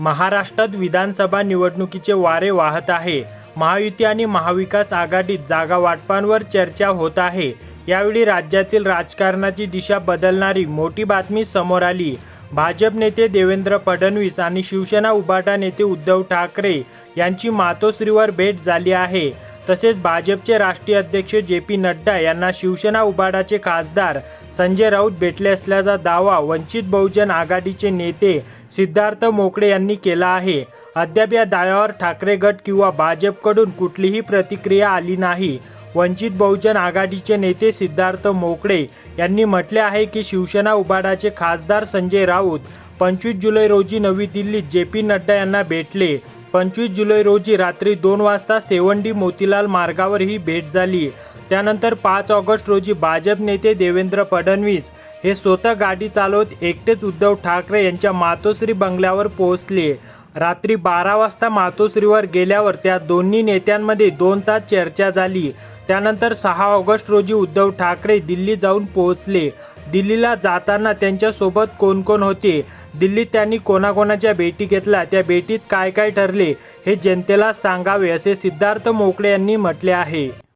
महाराष्ट्रात विधानसभा निवडणुकीचे वारे वाहत आहे. महायुती आणि महाविकास आघाडीत जागा वाटपांवर चर्चा होत आहे. यावेळी राज्यातील राजकारणाची दिशा बदलणारी मोठी बातमी समोर आली. भाजप नेते देवेंद्र फडणवीस आणि शिवसेना उभाटा नेते उद्धव ठाकरे यांची मातोश्रीवर भेट झाली आहे. तसेच भाजपचे राष्ट्रीय अध्यक्ष जे पी नड्डा यांना शिवसेना उबाडाचे खासदार संजय राऊत भेटले असल्याचा दावा वंचित बहुजन आघाडीचे नेते सिद्धार्थ मोकळे यांनी केला आहे. अद्याप या दाव्यावर ठाकरे गट किंवा भाजपकडून कुठलीही प्रतिक्रिया आली नाही. वंचित बहुजन आघाडीचे नेते सिद्धार्थ मोकळे यांनी म्हटले आहे की शिवसेना उबाडाचे खासदार संजय राऊत पंचवीस जुलै रोजी नवी दिल्लीत जे पी नड्डा यांना भेटले. पंचवीस जुलै रोजी रात्री दोन वाजता सेवंडी मोतीलाल मार्गावर ही भेट झाली. त्यानंतर पाच ऑगस्ट रोजी भाजप नेते देवेंद्र फडणवीस हे स्वतः गाडी चालवत एकटेच उद्धव ठाकरे यांच्या मातोश्री बंगल्यावर पोहोचले. रात्री बारा वाजता मातोश्रीवर गेल्यावर त्या दोन्ही नेत्यांमध्ये दोन तास चर्चा झाली. त्यानंतर सहा ऑगस्ट रोजी उद्धव ठाकरे दिल्ली जाऊन पोहोचले. दिल्लीला जाताना त्यांच्यासोबत कोण कोण होते? दिल्लीत त्यांनी कोणाकोणाच्या भेटी घेतल्या? त्या भेटीत काय काय ठरले? हे जनतेला सांगावे असे सिद्धार्थ मोकळे यांनी म्हटले आहे.